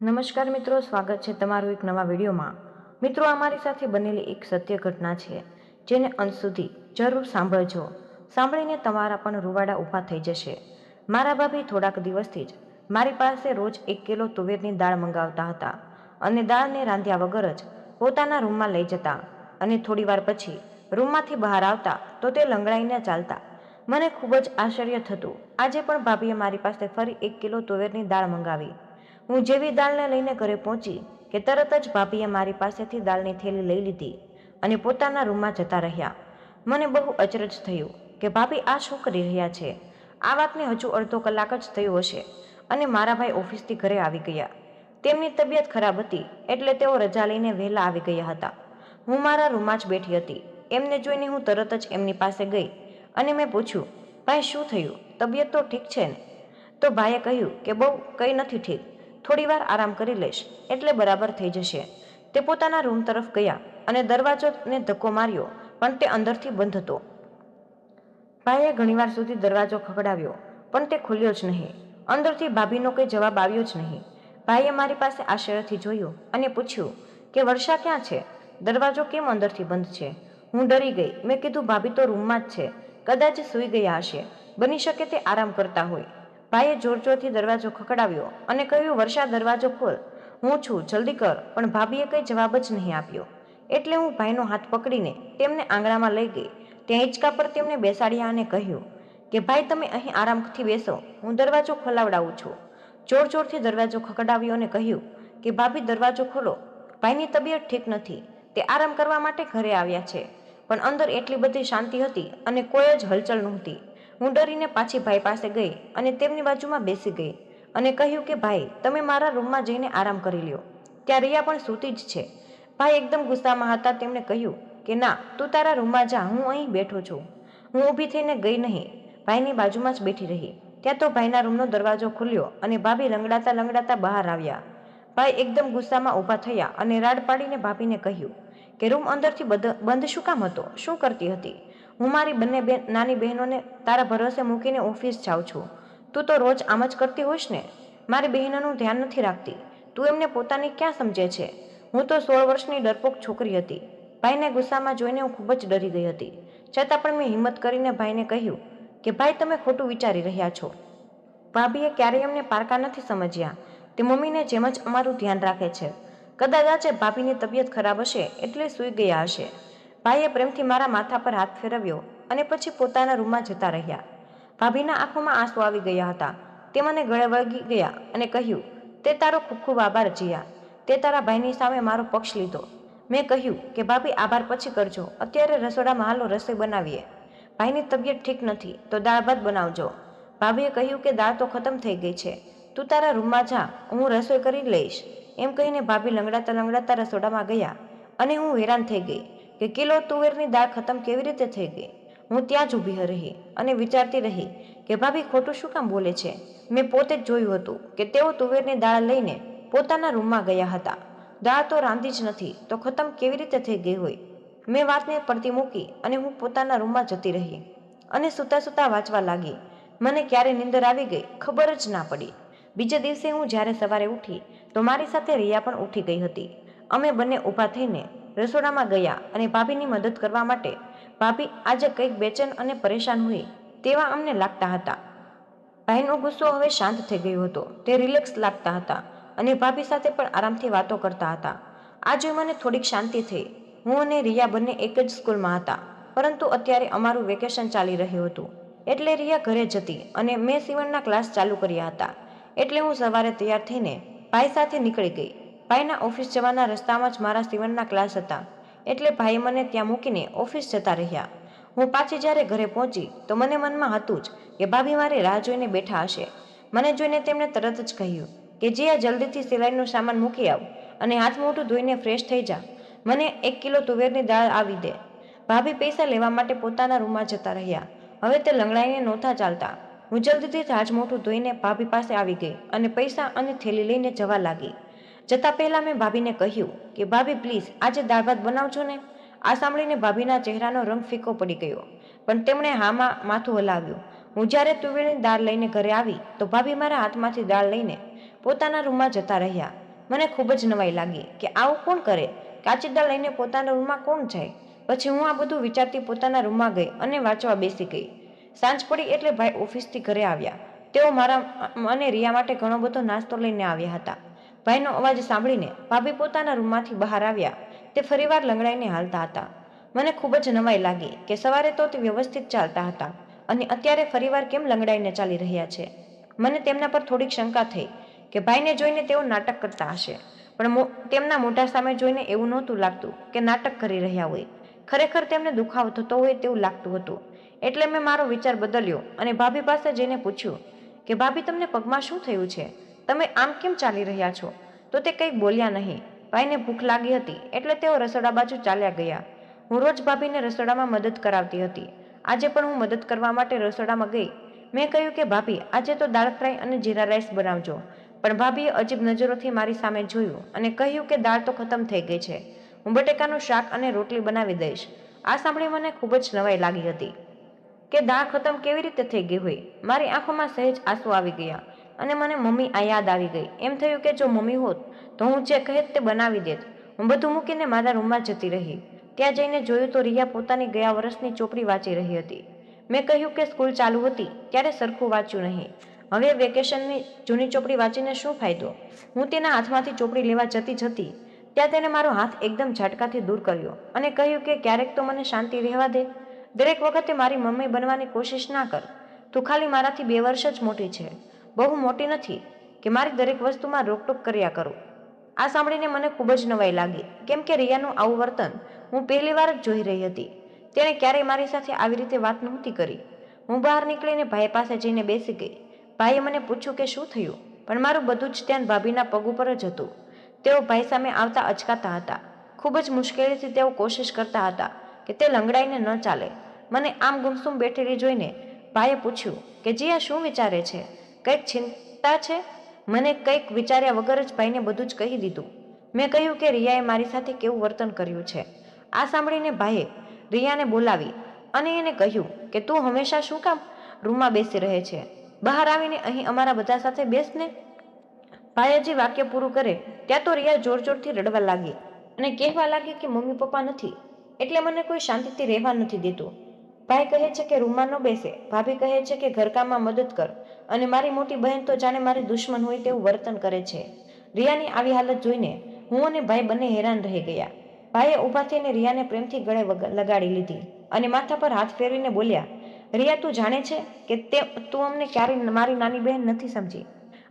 નમસ્કાર મિત્રો, સ્વાગત છે તમારું એક નવા વિડીયોમાં. મિત્રો, અમારી સાથે બનેલી એક સત્ય ઘટના છે, જેને અંત સુધી જરૂર સાંભળજો. સાંભળીને તમારા પણ રૂવાડા ઊભા થઈ જશે. મારા ભાભી થોડાક દિવસથી જ મારી પાસે રોજ એક કિલો તુવેરની દાળ મંગાવતા હતા અને દાળને રાંધ્યા વગર જ પોતાના રૂમમાં લઈ જતા અને થોડીવાર પછી રૂમમાંથી બહાર આવતા તો તે લંગડાઈને ચાલતા. મને ખૂબ જ આશ્ચર્ય થતું. આજે પણ ભાભીએ મારી પાસે ફરી એક કિલો તુવેરની દાળ મંગાવી. હું જેવી દાળને લઈને ઘરે પહોંચી કે તરત જ ભાભીએ મારી પાસેથી દાળની થેલી લઈ લીધી અને પોતાના રૂમમાં જતા રહ્યા. મને બહુ અચરજ થયું કે ભાભી આ શું કરી રહ્યા છે? આ વાતને હજુ અડધો કલાક જ થયો હશે અને મારા ભાઈ ઓફિસથી ઘરે આવી ગયા. તેમની તબિયત ખરાબ હતી એટલે તેઓ રજા લઈને વહેલા આવી ગયા હતા. હું મારા રૂમમાં જ બેઠી હતી. એમને જોઈને હું તરત જ એમની પાસે ગઈ અને મેં પૂછ્યું, ભાઈ, શું થયું? તબિયત તો ઠીક છે ને? તો ભાઈએ કહ્યું કે, બહુ, કંઈ નથી ઠીક. થોડીવાર આરામ કરી લઈશ. એટલે બરાબર થઈ જશે. તે પોતાના રૂમ તરફ ગયા અને દરવાજોને ધક્કો માર્યો, પણ તે અંદરથી બંધ હતો. ભાઈએ ઘણીવાર સુધી દરવાજો ખખડાવ્યો, પણ તે ખુલ્યો જ નહીં. અંદરથી ભાભીનો કંઈ જવાબ આવ્યો જ નહીં. ભાઈએ મારી પાસે આશ્ચર્યથી જોયું અને પૂછ્યું કે, વર્ષા ક્યાં છે? દરવાજો કેમ અંદરથી બંધ છે? હું ડરી ગઈ. મેં કીધું, ભાભી તો રૂમમાં જ છે. કદાચ સૂઈ ગયા હશે. બની શકે તે આરામ કરતા હોય. ભાઈએ જોર જોરથી દરવાજો ખખડાવ્યો અને કહ્યું, વર્ષા, દરવાજો ખોલ. હું છું. જલ્દી કર. પણ ભાભીએ કંઈ જવાબ જ નહીં આપ્યો. એટલે હું ભાઈનો હાથ પકડીને તેમને આંગણામાં લઈ ગઈ. ત્યાં હિંચકા પર તેમને બેસાડ્યા અને કહ્યું, કે ભાઈ, તમે અહીં આરામથી બેસો. હું દરવાજો ખોલાવડાવું છું. જોર જોરથી દરવાજો ખખડાવ્યો અને કહ્યું, કે ભાભી, દરવાજો ખોલો. ભાઈની તબિયત ઠીક નથી. તે આરામ કરવા માટે ઘરે આવ્યા છે. પણ અંદર એટલી બધી શાંતિ હતી અને કોઈ જ હલચલ નહોતી. હું ડરીને પાછી ભાઈ પાસે ગઈ અને તેમની બાજુમાં બેસી ગઈ અને કહ્યું કે, ભાઈ, તમે મારા રૂમમાં જઈને આરામ કરી લ્યો. ત્યાં રિયા પણ સૂતી જ છે. ભાઈ એકદમ ગુસ્સામાં હતા, તેમણે કહ્યું કે, ના, તું તારા રૂમમાં જા, હું અહીં બેઠો છું. હું ઊભી થઈને ગઈ નહીં. ભાઈની બાજુમાં જ બેઠી રહી. ત્યાં તો ભાઈના રૂમનો દરવાજો ખુલ્યો અને ભાભી લંગડાતા લંગડાતા બહાર આવ્યા. ભાઈ એકદમ ગુસ્સામાં ઊભા થયા અને રાડ પાડીને ભાભીને કહ્યું કે, રૂમ અંદરથી બંધ શું કામ હતો? શું કરતી હતી? હું મારી બંને બેન, નાની બહેનોને તારા ભરોસે મૂકીને ઓફિસ જાઉં છું. તું તો રોજ આમ જ કરતી હોઈશ ને? મારી બહેનોનું ધ્યાન નથી રાખતી. તું એમને પોતાની ક્યાં સમજે છે? હું તો સોળ વર્ષની ડરપોક છોકરી હતી. ભાઈને ગુસ્સામાં જોઈને હું ખૂબ જ ડરી ગઈ હતી. છતાં પણ મેં હિંમત કરીને ભાઈને કહ્યું કે, ભાઈ, તમે ખોટું વિચારી રહ્યા છો. ભાભીએ ક્યારેય અમને પારકા નથી સમજ્યા. તે મમ્મીને જેમ જ અમારું ધ્યાન રાખે છે. કદાચ આજે ભાભીની તબિયત ખરાબ હશે એટલે સૂઈ ગયા હશે. ભાઈએ પ્રેમથી મારા માથા પર હાથ ફેરવ્યો અને પછી પોતાના રૂમમાં જતા રહ્યા. ભાભીના આંખોમાં આંસુ આવી ગયા હતા. તે મને ગળે વળગી ગયા અને કહ્યું, તે તારો ખૂબ ખૂબ આભાર જીયા. તે તારા ભાઈની સામે મારો પક્ષ લીધો. મેં કહ્યું કે, ભાભી, આભાર પછી કરજો. અત્યારે રસોડામાં હાલો રસોઈ બનાવીએ. ભાઈની તબિયત ઠીક નથી, તો દાળ ભાત બનાવજો. ભાભીએ કહ્યું કે, દાળ તો ખતમ થઈ ગઈ છે. તું તારા રૂમમાં જા. હું રસોઈ કરી લઈશ. એમ કહીને ભાભી લંગડાતા લંગડાતા રસોડામાં ગયા અને હું હેરાન થઈ ગઈ. કે કિલો તુવેરની દાળ ખતમ કેવી રીતે થઈ ગઈ? હું ત્યાં જ ઊભી રહી અને વિચારતી રહી કે ભાભી ખોટું શું કામ બોલે છે? મેં પોતે જ જોયું હતું કે તેઓ તુવેરની દાળ લઈને પોતાના રૂમમાં ગયા હતા. દાળ તો રાંધી જ નથી, તો ખતમ કેવી રીતે થઈ ગઈ હોય? મેં વાતને પડતી મૂકી અને હું પોતાના રૂમમાં જતી રહી અને સૂતા સૂતા વાંચવા લાગી. મને ક્યારે નીંદર આવી ગઈ ખબર જ ના પડી. બીજા દિવસે હું જ્યારે સવારે ઉઠી તો મારી સાથે રિયા પણ ઉઠી ગઈ હતી. અમે બંને ઊભા થઈને રસોડામાં ગયા અને ભાભીની મદદ કરવા માટે ભાભી આજે કંઈક બેચેન અને પરેશાન હોય તેવા અમને લાગતા હતા. ભાઈનો ગુસ્સો હવે શાંત થઈ ગયો હતો. તે રિલેક્સ લાગતા હતા અને ભાભી સાથે પણ આરામથી વાતો કરતા હતા. આજે મને થોડીક શાંતિ થઈ. હું અને રિયા બંને એક જ સ્કૂલમાં હતા, પરંતુ અત્યારે અમારું વેકેશન ચાલી રહ્યું હતું. એટલે રિયા ઘરે જતી અને મેં સીવણના ક્લાસ ચાલુ કર્યા હતા. એટલે હું સવારે તૈયાર થઈને ભાઈ સાથે નીકળી ગઈ. ભાઈના ઓફિસ જવાના રસ્તામાં જ મારા સીવણના ક્લાસ હતા. એટલે ભાઈ મને ત્યાં મૂકીને ઓફિસ જતા રહ્યા. હું પાછી જ્યારે ઘરે પહોંચી, તો મને મનમાં હતું જ કે ભાભી મારી રાહ જોઈને બેઠા હશે. મને જોઈને તેમણે તરત જ કહ્યું કે જે આ જલ્દીથી સિલાઈનો સામાન મૂકી આવ અને હાથ મોઢું ધોઈને ફ્રેશ થઈ જા. મને એક કિલો તુવેરની દાળ આવી દે. ભાભી પૈસા લેવા માટે પોતાના રૂમમાં જતા રહ્યા. હવે તે લંગડાઈને નહોતા ચાલતા. હું જલ્દીથી હાથ મોઢું ધોઈને ભાભી પાસે આવી ગઈ અને પૈસા અને થેલી લઈને જવા લાગી. જતાં પહેલાં મેં ભાભીને કહ્યું કે, ભાભી પ્લીઝ આજે દાળ ભાત બનાવજો ને. આ સાંભળીને ભાભીના ચહેરાનો રંગ ફીકો પડી ગયો. પણ તેમણે હામાં માથું હલાવ્યું. હું જ્યારે તુવેરની દાળ લઈને ઘરે આવી, તો ભાભી મારા હાથમાંથી દાળ લઈને પોતાના રૂમમાં જતા રહ્યા. મને ખૂબ જ નવાઈ લાગી કે, આવું કોણ કરે? કાચી દાળ લઈને પોતાના રૂમમાં કોણ જાય? પછી હું આ બધું વિચારતી પોતાના રૂમમાં ગઈ અને વાંચવા બેસી ગઈ. સાંજ પડી એટલે ભાઈ ઓફિસથી ઘરે આવ્યા. તેઓ મારા અને રિયા માટે ઘણો બધો નાસ્તો લઈને આવ્યા હતા. ભાઈનો અવાજ સાંભળીને ભાભી પોતાના રૂમમાંથી બહાર આવ્યા. તે ફરીવાર લંગડાઈને હાલતા હતા. મને ખૂબ જ નવાઈ લાગી કે સવારે તો તે વ્યવસ્થિત ચાલતા હતા અને અત્યારે ફરીવાર કેમ લંગડાઈને ચાલી રહ્યા છે? મને તેમના પર થોડીક શંકા થઈ કે ભાઈને જોઈને તેઓ નાટક કરતા હશે, પણ તેમના મોઢા સામે જોઈને એવું નહોતું લાગતું કે નાટક કરી રહ્યા હોય. ખરેખર તેમને દુખાવો થતો હોય તેવું લાગતું હતું. એટલે મેં મારો વિચાર બદલ્યો અને ભાભી પાસે જઈને પૂછ્યું કે, ભાભી, તમને પગમાં શું થયું છે? તમે આમ કેમ ચાલી રહ્યા છો? તો તે કંઈ બોલ્યા નહીં. ભાઈને ભૂખ લાગી હતી એટલે તેઓ રસોડા બાજુ ચાલ્યા ગયા. હું રોજ ભાભીને રસોડામાં મદદ કરાવતી હતી. આજે પણ હું મદદ કરવા માટે રસોડામાં ગઈ. મેં કહ્યું કે, ભાભી, આજે તો દાળ ફ્રાય અને જીરા રાઈસ બનાવજો. પણ ભાભીએ અજીબ નજરોથી મારી સામે જોયું અને કહ્યું કે, દાળ તો ખતમ થઈ ગઈ છે. હું બટેકાનું શાક અને રોટલી બનાવી દઈશ. આ સાંભળી મને ખૂબ જ નવાઈ લાગી હતી કે, દાળ ખતમ કેવી રીતે થઈ ગઈ હોય? મારી આંખોમાં સહેજ આંસુ આવી ગયા. અને મને મમ્મી આ યાદ આવી ગઈ. એમ થયું કે જો મમ્મી હોત તો હું જે કહેત તે બનાવી દેત. હું બધું મૂકીને મારા રૂમમાં જતી રહી. ત્યાં જઈને જોયું તો રિયા પોતાની ગયા વર્ષની ચોપડી વાંચી રહી હતી. મેં કહ્યું કે સ્કૂલ ચાલુ હતી, ત્યારે સરખું વાંચ્યું નહીં. હવે વેકેશનની જૂની ચોપડી વાંચીને શું ફાયદો? હું તેના હાથમાંથી ચોપડી લેવા જતી જતી, ત્યાં તેને મારો હાથ એકદમ ઝાટકાથી દૂર કર્યો અને કહ્યું કે ક્યારેક તો મને શાંતિ રહેવા દે. દરેક વખતે મારી મમ્મી બનવાની કોશિશ ના કર. તું ખાલી મારાથી બે વર્ષ જ મોટી છે. બહુ મોટી નથી કે મારી દરેક વસ્તુમાં રોકટોક કર્યા કરું. આ સાંભળીને મને ખૂબ જ નવાઈ લાગી. કેમ કે રિયાનું આવું વર્તન હું પહેલી વાર જ જોઈ રહી હતી. તેણે ક્યારેય મારી સાથે આવી રીતે વાત નહોતી કરી. હું બહાર નીકળીને ભાઈ પાસે જઈને બેસી ગઈ. ભાઈએ મને પૂછ્યું કે શું થયું? પણ મારું બધું જ ધ્યાન ભાભીના પગ ઉપર જ હતું. તેઓ ભાઈ સામે આવતા અચકાતા હતા. ખૂબ જ મુશ્કેલીથી તેઓ કોશિશ કરતા હતા કે તે લંગડાઈને ન ચાલે. મને આમ ગુમસુમ બેઠેલી જોઈને ભાઈએ પૂછ્યું કે જીયા શું વિચારે છે? કંઈક ચિંતા છે? મને કંઈક વિચાર્યા વગર જ ભાઈને બધું જ કહી દીધું. મેં કહ્યું કે રિયાએ મારી સાથે કેવું વર્તન કર્યું છે. આ સાંભળીને ભાઈએ રિયાને બોલાવી અને એને કહ્યું કે, તું હંમેશા શું કામ રૂમમાં બેસી રહે છે? બહાર આવીને અહીં અમારા બધા સાથે બેસને ભાઈએ જે વાક્ય પૂરું કરે, ત્યાં તો રિયા જોર જોરથી રડવા લાગી અને કહેવા લાગી કે, મમ્મી પપ્પા નથી, એટલે મને કોઈ શાંતિથી રહેવા નથી દેતું. ભાઈ કહે છે કે, રૂમમાં ન બેસે. ભાભી કહે છે કે, ઘરકામમાં મદદ કર. અને મારી મોટી બહેન તો જાણે મારી દુશ્મન હોય તેવું વર્તન કરે છે. રિયાની આવી હાલત જોઈને હું અને ભાઈ બંને હેરાન રહી ગયા. ભાઈએ ઊભા થઈને રિયાને પ્રેમથી ગળે લગાડી લીધી અને માથા પર હાથ ફેરવીને બોલ્યા, રિયા, તું જાણે છે કે તે, તું અમને ક્યારેય મારી નાની બહેન નથી સમજી.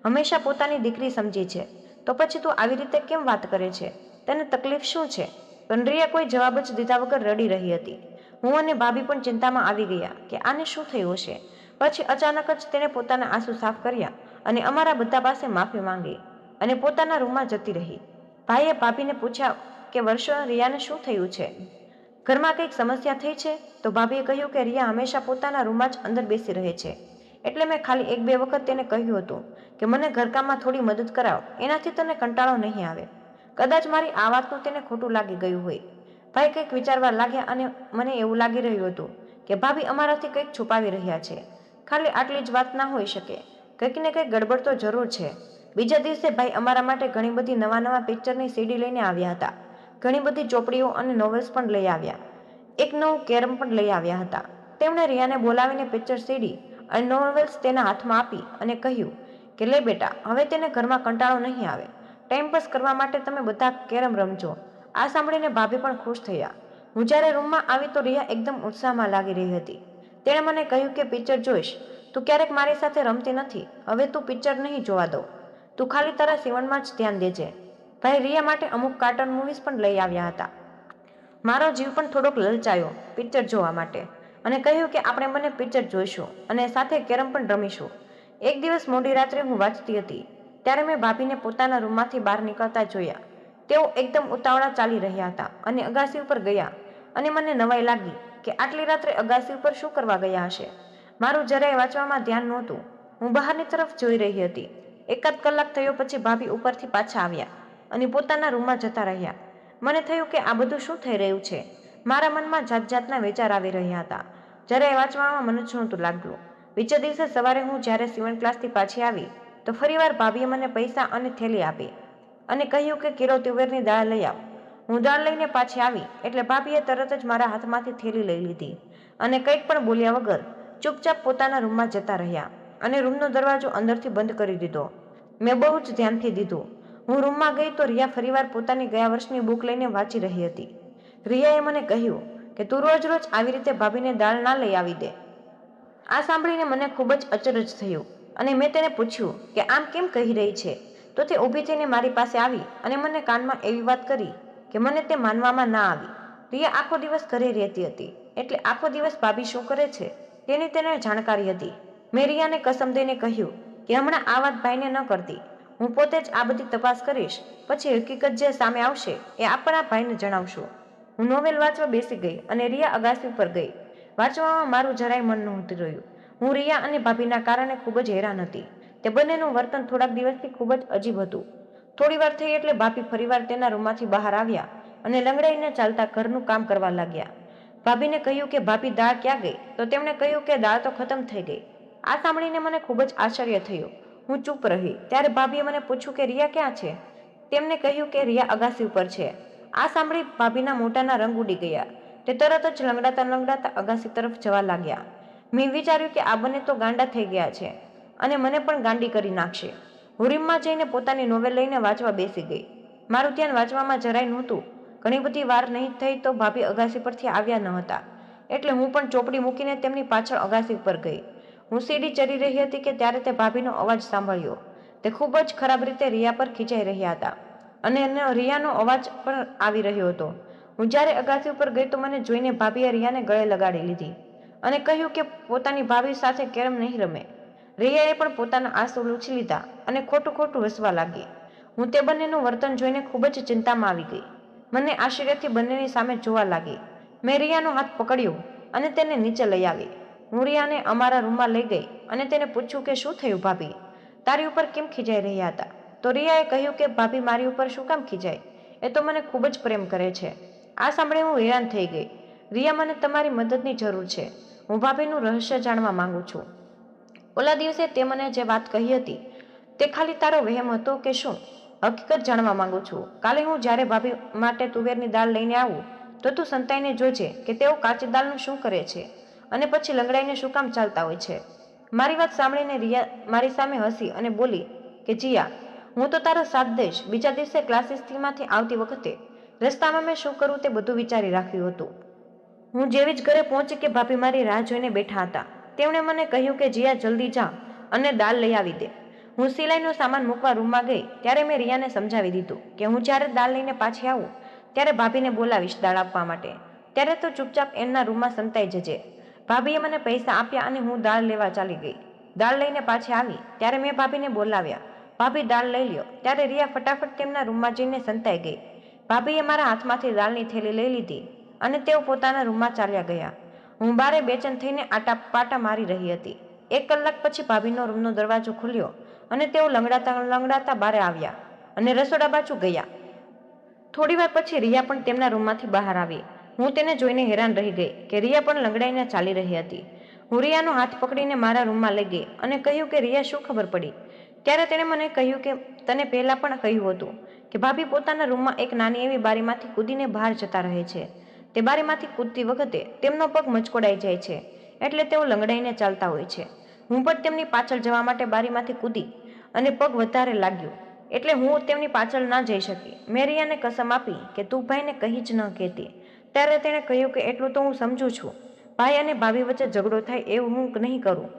હંમેશા પોતાની દીકરી સમજી છે. તો પછી તું આવી રીતે કેમ વાત કરે છે? તને તકલીફ શું છે? પણ રિયા કોઈ જવાબ જ દીધા વગર રડી રહી હતી. હું અને ભાભી પણ ચિંતામાં આવી ગયા કે આને શું થયું હશે? પછી અચાનક જ તેણે પોતાના આંસુ સાફ કર્યા અને અમારા બધા પાસે માફી માંગી અને પોતાના રૂમમાં જતી રહી. ભાઈએ ભાભીને પૂછ્યા કે, વર્ષો, રિયાને શું થયું છે? ઘરમાં કંઈક સમસ્યા થઈ છે? તો ભાભીએ કહ્યું કે, રિયા હંમેશા પોતાના રૂમમાં જ અંદર બેસી રહે છે. એટલે મેં ખાલી એક બે વખત તેને કહ્યું હતું કે, મને ઘરકામમાં થોડી મદદ કરાવ, એનાથી તને કંટાળો નહીં આવે. કદાચ મારી આ વાતનું તેને ખોટું લાગી ગયું હોય. ભાઈ કંઈક વિચારવા લાગ્યા અને મને એવું લાગી રહ્યું હતું કે, ભાભી અમારાથી કંઈક છુપાવી રહ્યા છે. ખાલી આટલી જ વાત ના હોઈ શકે. કંઈક ને કંઈક ગડબડ તો જરૂર છે. બીજા દિવસે ભાઈ અમારા માટે ઘણી બધી નવા નવા પિક્ચરની સીડી લઈને આવ્યા હતા. ઘણી બધી ચોપડીઓ અને નોવેલ્સ પણ લઈ આવ્યા. એક નવું કેરમ પણ લઈ આવ્યા હતા. તેમણે રિયાને બોલાવીને પિક્ચર સીડી અને નોવેલ્સ તેના હાથમાં આપી અને કહ્યું કે, લે બેટા, હવે તેને ઘરમાં કંટાળો નહીં આવે. ટાઈમપાસ કરવા માટે તમે બધા કેરમ રમજો. આ સાંભળીને ભાભી પણ ખુશ થયા. હું જ્યારે રૂમમાં આવી તો રિયા એકદમ ઉત્સાહમાં લાગી રહી હતી. તેણે મને કહ્યું કે, પિક્ચર જોઈશ. તું ક્યારેક મારી સાથે રમતી નથી. હવે તું પિક્ચર નહીં જોવા દો તું ખાલી તારા સીવણમાં જ ધ્યાન દેજે. ભાઈ રિયા માટે અમુક કાર્ટૂન મૂવીઝ પણ લઈ આવ્યા હતા. મારો જીવ પણ થોડોક લલચાયો પિક્ચર જોવા માટે અને કહ્યું કે, આપણે મને પિક્ચર જોઈશું અને સાથે કેરમ પણ રમીશું. એક દિવસ મોડી રાત્રે હું વાંચતી હતી. ત્યારે મેં ભાભીને પોતાના રૂમમાંથી બહાર નીકળતા જોયા. તેઓ એકદમ ઉતાવળા ચાલી રહ્યા હતા અને અગાસી ઉપર ગયા અને મને નવાઈ લાગી. કે આટલી રાત્રે અગાસી ઉપર શું કરવા ગયા હશે? મારું જરાય વાંચવામાં ધ્યાન નહોતું. હું બહારની તરફ જોઈ રહી હતી. એકાદ કલાક થયો પછી ભાભી ઉપરથી પાછા આવ્યા અને પોતાના રૂમમાં જતા રહ્યા. મને થયું કે આ બધું શું થઈ રહ્યું છે? મારા મનમાં જાત જાતના વિચાર આવી રહ્યા હતા. જ્યારે વાંચવામાં મને જ નહોતું લાગ્યું બીજા દિવસે સવારે હું જ્યારે સીવણ ક્લાસથી પાછી આવી, તો ફરીવાર ભાભીએ મને પૈસા અને થેલી આપી અને કહ્યું કે કિલો તુવેરની દાળ લઈ આવ. હું દાળ લઈને પાછી આવી, એટલે ભાભીએ તરત જ મારા હાથમાંથી થેલી લઈ લીધી અને કંઈક પણ બોલ્યા વગર ચૂપચાપ પોતાના રૂમમાં જતા રહ્યા અને રૂમનો દરવાજો અંદરથી બંધ કરી દીધો. મેં બહુ જ ધ્યાનથી દીધું. હું રૂમમાં ગઈ તો રિયા ફરીવાર પોતાની ગયા વર્ષની બુક લઈને વાંચી રહી હતી. રિયાએ મને કહ્યું કે તું રોજ રોજ આવી રીતે ભાભીને દાળ ના લઈ આવી દે. આ સાંભળીને મને ખૂબ જ અચરજ થયું અને મેં તેને પૂછ્યું કે આમ કેમ કહી રહી છે? તો તે ઊભી થઈને મારી પાસે આવી અને મને કાનમાં એવી વાત કરી કે મને તે માનવામાં ના આવી. રિયા આખો દિવસ ઘરે રહેતી હતી. એટલે આખો દિવસ ભાભી શું કરે છે? તેની તેને જાણકારી હતી. મેં રિયાને કસમ દઈને કહ્યું કે હમણાં આ વાત ભાઈને ન કરતી. હું પોતે જ આ બધી તપાસ કરીશ. પછી હકીકત જે સામે આવશે એ આપણા ભાઈને જણાવશું. હું નોવેલ વાંચવા બેસી ગઈ અને રિયા અગાસી ઉપર ગઈ. વાંચવામાં મારું જરાય મન નહોતું રહ્યું. હું રિયા અને ભાભીના કારણે ખૂબ જ હેરાન હતી. તે બંનેનું વર્તન થોડાક દિવસથી ખૂબ જ અજીબ હતું. થોડી વાર થઈ એટલે ભાભી ફરીવાર તેના રૂમમાંથી બહાર આવ્યા અને લંગડાઈને ચાલતા ઘરનું કામ કરવા લાગ્યા. ભાભીને કહ્યું કે, ભાભી, દાળ ક્યાં ગઈ? તો તેમણે કહ્યું કે, દાળ તો ખતમ થઈ ગઈ. આ સાંભળીને મને ખૂબ જ આશ્ચર્ય થયું. હું ચૂપ રહી. ત્યારે ભાભીએ મને પૂછ્યું કે, રિયા ક્યાં છે? તેમને કહ્યું કે, રિયા અગાસી ઉપર છે. આ સાંભળી ભાભીના મોટાના રંગ ઉડી ગયા. તે તરત જ લંગડાતા લંગડાતા અગાસી તરફ જવા લાગ્યા. મેં વિચાર્યું કે, આ બંને તો ગાંડા થઈ ગયા છે અને મને પણ ગાંડી કરી નાખશે. હું રીમમાં જઈને પોતાની નોવેલ લઈને વાંચવા બેસી ગઈ. મારું ધ્યાન વાંચવામાં જરાય નહોતું. ઘણી બધી વાર નહીં થઈ તો ભાભી અગાસી પરથી આવ્યા ન હતા. એટલે હું પણ ચોપડી મૂકીને તેમની પાછળ અગાસી ઉપર ગઈ. હું સીડી ચડી રહી હતી કે ત્યારે તે ભાભીનો અવાજ સાંભળ્યો. તે ખૂબ જ ખરાબ રીતે રિયા પર ખીચાઈ રહ્યા હતા. અને એનો રિયાનો અવાજ પણ આવી રહ્યો હતો. હું જ્યારે અગાસી ઉપર ગઈ તો મને જોઈને ભાભીએ રિયાને ગળે લગાડી લીધી. અને કહ્યું કે પોતાની ભાભી સાથે કેરમ નહીં રમે. રિયાએ પણ પોતાના આંસુ લૂછી લીધા અને ખોટું ખોટું હસવા લાગી. હું તે બંનેનું વર્તન જોઈને ખૂબ જ ચિંતામાં આવી ગઈ. મને આશ્ચર્યથી બંનેની સામે જોવા લાગી. મેં રિયાનો હાથ પકડ્યો અને તેને નીચે લઈ આવી. હું રિયાને અમારા રૂમમાં લઈ ગઈ અને તેને પૂછ્યું કે શું થયું, ભાભી? તારી ઉપર કેમ ખીજાઈ રહ્યા હતા? તો રિયાએ કહ્યું કે, ભાભી, મારી ઉપર શું કામ ખીજાય? એ તો મને ખૂબ જ પ્રેમ કરે છે. આ સાંભળે હું હેરાન થઈ ગઈ. રિયા મને તમારી મદદની જરૂર છે. હું ભાભીનું રહસ્ય જાણવા માંગુ છું. ઓલા દિવસે તે મને જે વાત કહી હતી, તે ખાલી તારો વહેમ હતો કે શું? હકીકત જાણવા માંગુ છું. કાલે હું જ્યારે ભાભી માટે તુવેરની દાળ લઈને આવું, તો તું સંતાઈને જોજે કે તેઓ કાચી દાળનું શું કરે છે અને પછી લંગડાઈને શું કામ ચાલતા હોય છે. મારી વાત સાંભળીને રિયા મારી સામે હસી અને બોલી કે, જીયા, હું તો તારો સાથ દઈશ. બીજા દિવસે ક્લાસીસથીમાંથી આવતી વખતે રસ્તામાં મેં શું કરવું તે બધું વિચારી રાખ્યું હતું. હું જેવી જ ઘરે પહોંચી કે ભાભી મારી રાહ જોઈને બેઠા હતા. તેમણે મને કહ્યું કે, જીયા, જલ્દી જા અને દાળ લઈ આવી દે. હું સિલાઈનો સામાન મૂકવા રૂમમાં ગઈ, ત્યારે મેં રિયાને સમજાવી દીધું કે, હું જ્યારે દાળ લઈને પાછી આવું, ત્યારે ભાભીને બોલાવીશ દાળ આપવા માટે. ત્યારે તો ચૂપચાપ એમના રૂમમાં સંતાઈ જજે. ભાભીએ મને પૈસા આપ્યા અને હું દાળ લેવા ચાલી ગઈ. દાળ લઈને પાછી આવી, ત્યારે મેં ભાભીને બોલાવ્યા. ભાભી, દાળ લઈ લ્યો. ત્યારે રિયા ફટાફટ તેમના રૂમમાં જઈને સંતાઈ ગઈ. ભાભીએ મારા હાથમાંથી દાળની થેલી લઈ લીધી અને તેઓ પોતાના રૂમમાં ચાલ્યા ગયા. હું બારે બેચેન થઈને આટા પાટા મારી રહી હતી. એક કલાક પછી ભાભીનો રૂમનો દરવાજો ખુલ્યો અને તેઓ લંગડાતા લંગડાતા બારે આવ્યા અને રસોડા બાજુ ગયા. થોડીવાર પછી રિયા પણ તેમના રૂમમાંથી બહાર આવી. હું તેને જોઈને હેરાન રહી ગઈ કે રિયા પણ લંગડાઈને ચાલી રહી હતી. હું રિયાનો હાથ પકડીને મારા રૂમમાં લઈ ગઈ અને કહ્યું કે રિયા શું ખબર પડી? ત્યારે તેણે મને કહ્યું કે તને પહેલાં પણ કહ્યું હતું કે ભાભી પોતાના રૂમમાં એક નાની એવી બારીમાંથી કૂદીને બહાર જતા રહે છે. તે બારીમાંથી કૂદતી વખતે તેમનો પગ મચકોડાઈ જાય છે, એટલે તેઓ લંગડાઈને ચાલતા હોય છે. હું પણ તેમની પાછળ જવા માટે બારીમાંથી કૂદી અને પગ વધારે લાગ્યો, એટલે હું તેમની પાછળ ના જઈ શકી. મેરિયાને કસમ આપી કે તું ભાઈને કહી જ ન કહેતી. ત્યારે તેણે કહ્યું કે એટલું તો હું સમજું છું. ભાઈ અને ભાભી વચ્ચે ઝઘડો થાય એવું હું નહીં કરું.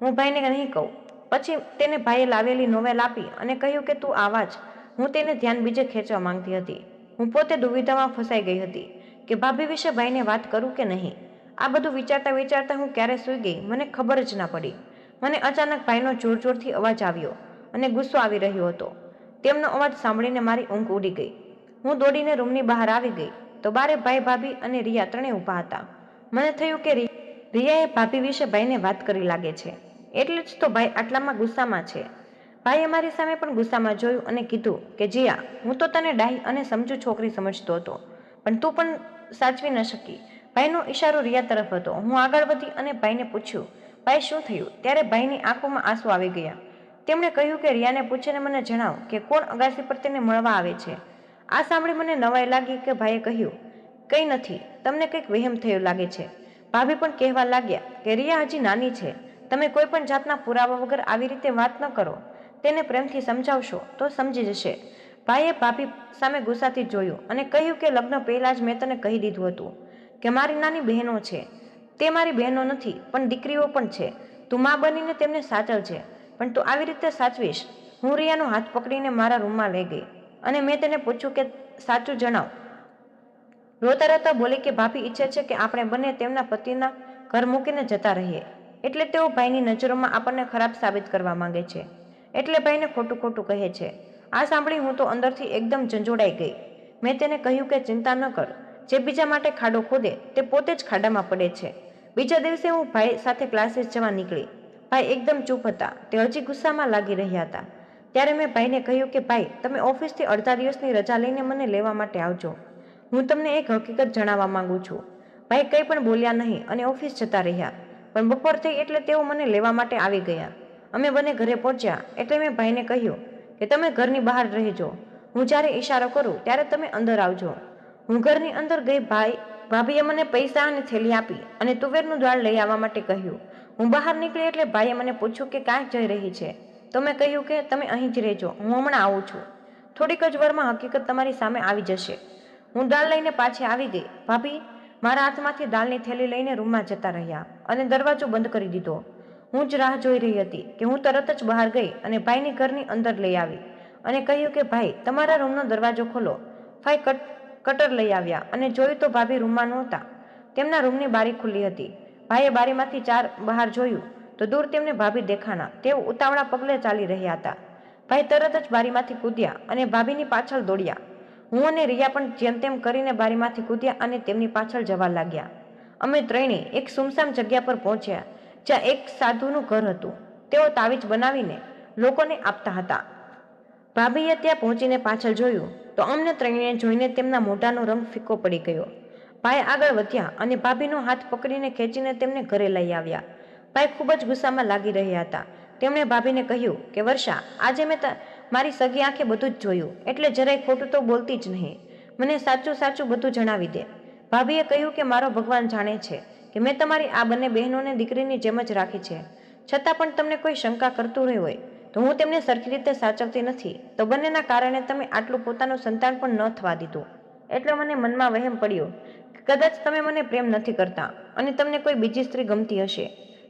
હું ભાઈને નહીં કહું. પછી તેને ભાઈએ લાવેલી નોવેલ આપી અને કહ્યું કે તું આવા જ. હું તેને ધ્યાન બીજે ખેંચવા માંગતી હતી. હું પોતે દુવિધામાં ફસાઈ ગઈ હતી. કે ભાભી વિશે ભાઈને વાત કરું કે નહીં? આ બધું વિચારતા વિચારતા હું ક્યારે સૂઈ ગઈ? મને ખબર જ ના પડી. મને અચાનક ભાઈનો જોર અવાજ આવ્યો અને ગુસ્સો આવી રહ્યો હતો. તેમનો અવાજ સાંભળીને મારી ઊંઘ ઉડી ગઈ. હું દોડીને રૂમની બહાર આવી ગઈ. તો બારે ભાઈ ભાભી અને રિયા ત્રણેય ઊભા હતા. મને થયું કે રિયાએ ભાભી વિશે ભાઈને વાત કરી લાગે છે. એટલે જ તો ભાઈ આટલામાં ગુસ્સામાં છે. ભાઈએ મારી સામે પણ ગુસ્સામાં જોયું અને કીધું કે, જીયા, હું તો તને ડાહી અને સમજુ છોકરી સમજતો હતો. પણ તું પણ સાચવી ન શકી. ભાઈનો ઈશારો રિયા તરફ હતો. હું આગળ વધી અને ભાઈને પૂછ્યું, ભાઈ, શું થયું? ત્યારે ભાઈની આંખોમાં આંસુ આવી ગયા. તેમણે કહ્યું કે રિયાને પૂછીને મને જણાવ કે કોણ અગાસી પર તેને મળવા આવે છે. આ સાંભળી મને નવાઈ લાગી કે ભાઈએ કહ્યું, કંઈ નથી, તમને કંઈક વહેમ થયો લાગે છે. ભાભી પણ કહેવા લાગ્યા કે રિયા હજી નાની છે. તમે કોઈ પણ જાતના પુરાવા વગર આવી રીતે વાત ન કરો. તેને પ્રેમથી સમજાવશો તો સમજી જશે. ભાઈએ ભાભી સામે ગુસ્સાથી જોયું અને કહ્યું કે લગ્ન પહેલાં જ મેં તને કહી દીધું હતું કે મારી નાની બહેનો છે. તે મારી બહેનો નથી, પણ દીકરીઓ પણ છે. તું મા બનીને તેમને સાચવજે. પણ તું આવી રીતે સાચવીશ. હું રિયાનો હાથ પકડીને મારા રૂમમાં લઈ ગઈ અને મેં તેને પૂછ્યું કે સાચું જણાવ. રોતા રોતા બોલી કે ભાભી ઈચ્છે છે કે આપણે બંને તેમના પતિના ઘર મૂકીને જતા રહીએ. એટલે તેઓ ભાઈની નજરોમાં આપણને ખરાબ સાબિત કરવા માંગે છે. એટલે ભાઈને ખોટું ખોટું કહે છે. આ સાંભળી હું તો અંદરથી એકદમ ઝંઝોડાઈ ગઈ. મેં તેને કહ્યું કે ચિંતા ન કર, જે બીજા માટે ખાડો ખોદે તે પોતે જ ખાડામાં પડે છે. બીજા દિવસે હું ભાઈ સાથે ક્લાસીસ જવા નીકળી. ભાઈ એકદમ ચૂપ હતા, તે હજી ગુસ્સામાં લાગી રહ્યા હતા. ત્યારે મેં ભાઈને કહ્યું કે, ભાઈ, તમે ઓફિસથી અડધા દિવસની રજા લઈને મને લેવા માટે આવજો. હું તમને એક હકીકત જણાવવા માંગુ છું. ભાઈ કંઈ પણ બોલ્યા નહીં અને ઓફિસ જતા રહ્યા. પણ બપોર થઈ એટલે તેઓ મને લેવા માટે આવી ગયા. અમે બંને ઘરે પહોંચ્યા એટલે મેં ભાઈને કહ્યું કે તમે ઘરની બહાર રહેજો. હું જ્યારે ઈશારો કરું ત્યારે તમે અંદર આવજો. હું ઘરની અંદર ગઈ ભાઈ, ભાભીએ મને પૈસા અને થેલી આપી અને તુવેરનું દાળ લઈ આવવા માટે કહ્યું. હું બહાર નીકળી એટલે ભાઈએ મને પૂછ્યું કે ક્યાં જઈ રહી છે? તો મેં કહ્યું કે તમે અહીં જ રહેજો, હું હમણાં આવું છું. થોડીક જ વારમાં હકીકત તમારી સામે આવી જશે. હું દાળ લઈને પાછી આવી ગઈ. ભાભી, મારા હાથમાંથી દાળની થેલી લઈને રૂમમાં જતા રહ્યા અને દરવાજો બંધ કરી દીધો. હું જ રાહ જોઈ રહી હતી કે હું તરત જ બહાર ગઈ અને ભાઈની ઘરની અંદર લઈ આવી અને કહ્યું કે, ભાઈ, તમારા રૂમનો દરવાજો ખોલો. ભાઈ કટ, કટર લઈ આવ્યા અને જોયું તો ભાભી રૂમમાં નહોતા. તેમના રૂમની બારી ખુલ્લી હતી. ભાઈએ બારીમાંથી ચાર બહાર જોયું તો દૂર તેમને ભાભી દેખાણા. તેઓ ઉતાવળા પગલે ચાલી રહ્યા હતા. ભાઈ તરત જ બારીમાંથી કૂદ્યા અને ભાભીની પાછળ દોડ્યા. હું અને રિયા પણ જેમ તેમ કરીને બારીમાંથી કૂદ્યા અને તેમની પાછળ જવા લાગ્યા. અમે ત્રણેય એક સુમસામ જગ્યા પર પહોંચ્યા. જ્યાં એક સાધુનું ઘર હતું. તેઓ તાવીજ બનાવીને લોકોને આપતા હતા. ભાભીએ ત્યાં પહોંચીને પાછળ જોયું તો અમને ત્રણેય જોઈને તેમના મોઢાનો રંગ ફીકો પડી ગયો. ભાઈ આગળ વધ્યા અને ભાભીનો હાથ પકડીને ખેંચીને તેમને ઘરે લઈ આવ્યા. ભાઈ ખૂબ જ ગુસ્સામાં લાગી રહ્યા હતા. તેમણે ભાભીને કહ્યું કે, વર્ષા, આજે મેં મારી સગી આંખે બધું જ જોયું, એટલે જરાય ખોટું તો બોલતી જ નહીં. મને સાચું સાચું બધું જણાવી દે. ભાભીએ કહ્યું કે, મારો ભગવાન જાણે છે. કે મેં તમારી આ બંને બહેનોને દીકરીની જેમ જ રાખી છે. છતાં પણ તમને કોઈ શંકા કરતું રહી હોય, તો હું તેમને સરખી રીતે સાચવતી નથી. તો બંનેના કારણે તમે આટલું પોતાનું સંતાન પણ ન થવા દીધું. એટલે મને મનમાં વહેમ પડ્યો કે કદાચ તમે મને પ્રેમ નથી કરતા અને તમને કોઈ બીજી સ્ત્રી ગમતી હશે.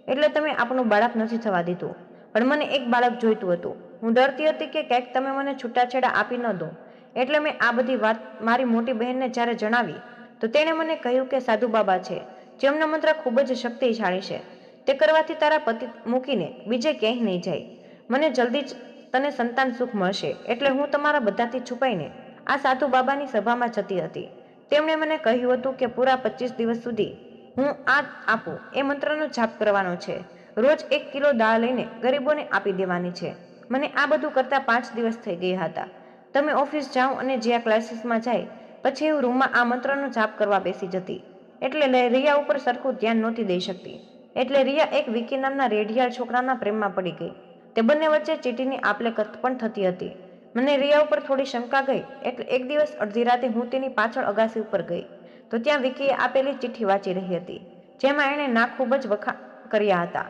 એટલે તમે આપણું બાળક નથી થવા દીધું. પણ મને એક બાળક જોઈતું હતું. હું ડરતી હતી કે ક્યાંક તમે મને છૂટાછેડા આપી ન દો. એટલે મેં આ બધી વાત મારી મોટી બહેનને જ્યારે જણાવી, તો તેણે મને કહ્યું કે સાધુ બાબા છે. જેમનો મંત્ર ખૂબ જ શક્તિશાળી છે. તે કરવાથી તારા પતિ મૂકીને બીજે ક્યાંય નહીં જાય. મને જલ્દી જ તને સંતાન સુખ મળશે, એટલે હું તમારા બધાથી છુપાઈને આ સાધુ બાબાની સભામાં જતી હતી. તેમણે મને કહ્યું હતું કે પૂરા પચીસ દિવસ સુધી હું આ આપું. એ મંત્રનો જાપ કરવાનો છે. રોજ એક કિલો દાળ લઈને ગરીબોને આપી દેવાની છે. મને આ બધું કરતાં પાંચ દિવસ થઈ ગયા હતા. તમે ઓફિસ જાઓ અને જ્યાં ક્લાસીસમાં જાય, પછી હું રૂમમાં આ મંત્રનો જાપ કરવા બેસી જતી. એટલે રિયા ઉપર સરખું ધ્યાન નહોતી દઈ શકતી. એટલે રિયા એક વિકી નામના રેઢિયાળ છોકરાના પ્રેમમાં પડી ગઈ. તે બંને વચ્ચે ચીટીની આપલે કથ પણ થતી હતી. મને રિયા ઉપર થોડી શંકા ગઈ, એટલે એક દિવસ અડધી રાતે હું તેની પાછળ અગાસી ઉપર ગઈ. તો ત્યાં વિકીએ આપેલી ચિઠ્ઠી વાંચી રહી હતી, જેમાં એણે ના ખૂબ જ વખા કર્યા હતા.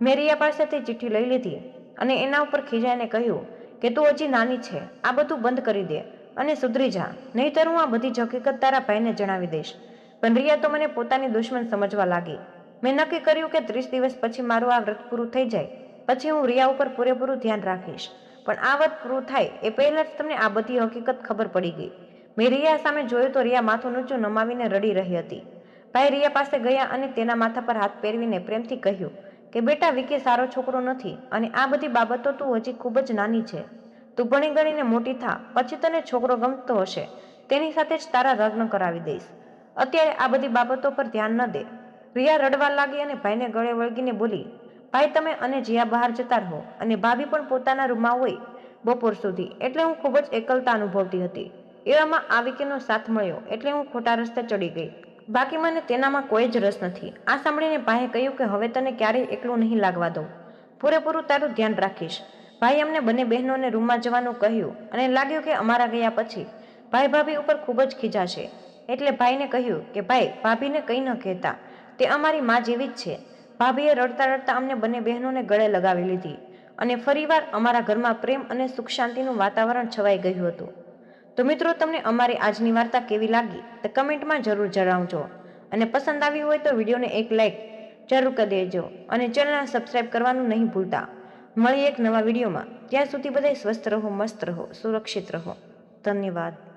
મેં રિયા પાસેથી ચિઠ્ઠી લઈ લીધી અને એના ઉપર ખીજાઈને કહ્યું કે, તું હજી નાની છે, આ બધું બંધ કરી દે અને સુધરી જા. નહીંતર હું આ બધી હકીકત તારા ભાઈને જણાવી દઈશ. પણ રિયા તો મને પોતાની દુશ્મન સમજવા લાગી. મેં નક્કી કર્યું કે ત્રીસ દિવસ પછી મારું આ વ્રત પૂરું થઈ જાય. પછી હું રિયા ઉપર પૂરેપૂરું ધ્યાન રાખીશ. પણ આ વ્રત પૂરું થાય એ પહેલાં જ તમને આ બધી હકીકત ખબર પડી ગઈ. મેં રિયા સામે જોયું તો રિયા માથું ઊંચું નમાવીને રડી રહી હતી. ભાઈ રિયા પાસે ગયા અને તેના માથા પર હાથ પહેરવીને પ્રેમથી કહ્યું કે, બેટા, વિકી સારો છોકરો નથી અને આ બધી બાબતો તું હજી ખૂબ જ નાની છે. તું ભણી ગણીને મોટી થા, પછી તને છોકરો ગમતો હશે. તેની સાથે જ તારા લગ્ન કરાવી દઈશ. અત્યારે આ બધી બાબતો પર ધ્યાન ન દે. રિયા રડવા લાગી અને ભાઈને ગળે વળગીને બોલી, ભાઈ, તમે અને જીયા બહાર જતા રહો અને ભાભી પણ પોતાના રૂમમાં હોય બપોર સુધી. એટલે હું ખૂબ જ એકલતા અનુભવતી હતી. એવામાં આ વિકેનો સાથ મળ્યો એટલે હું ખોટા રસ્તે ચડી ગઈ. બાકી મને તેનામાં કોઈ જ રસ નથી. આ સાંભળીને ભાઈએ કહ્યું કે, હવે તને ક્યારેય એકલું નહીં લાગવા દઉં. પૂરેપૂરું તારું ધ્યાન રાખીશ. ભાઈ અમને બંને બહેનોને રૂમમાં જવાનું કહ્યું અને લાગ્યું કે અમારા ગયા પછી ભાઈ ભાભી ઉપર ખૂબ જ ખીજાશે એટલે ભાઈને કહ્યું કે, ભાઈ, ભાભીને કંઈ ન કહેતા. તે અમારી મા જેવી જ છે. ભાભીએ રડતા રડતા અમને બંને બહેનોને ગળે લગાવી લીધી અને ફરીવાર અમારા ઘરમાં પ્રેમ અને સુખ શાંતિનું વાતાવરણ છવાઈ ગયું હતું. તો મિત્રો, તમને અમારી આજની વાર્તા કેવી લાગી? તે કમેન્ટમાં જરૂર જણાવજો. અને પસંદ આવી હોય તો વિડીયોને એક લાઈક જરૂર કરી દેજો અને ચેનલને સબસ્ક્રાઈબ કરવાનું નહીં ભૂલતા. મળીએ એક નવા વિડીયોમાં. ત્યાં સુધી બધા સ્વસ્થ રહો, મસ્ત રહો, સુરક્ષિત રહો. ધન્યવાદ.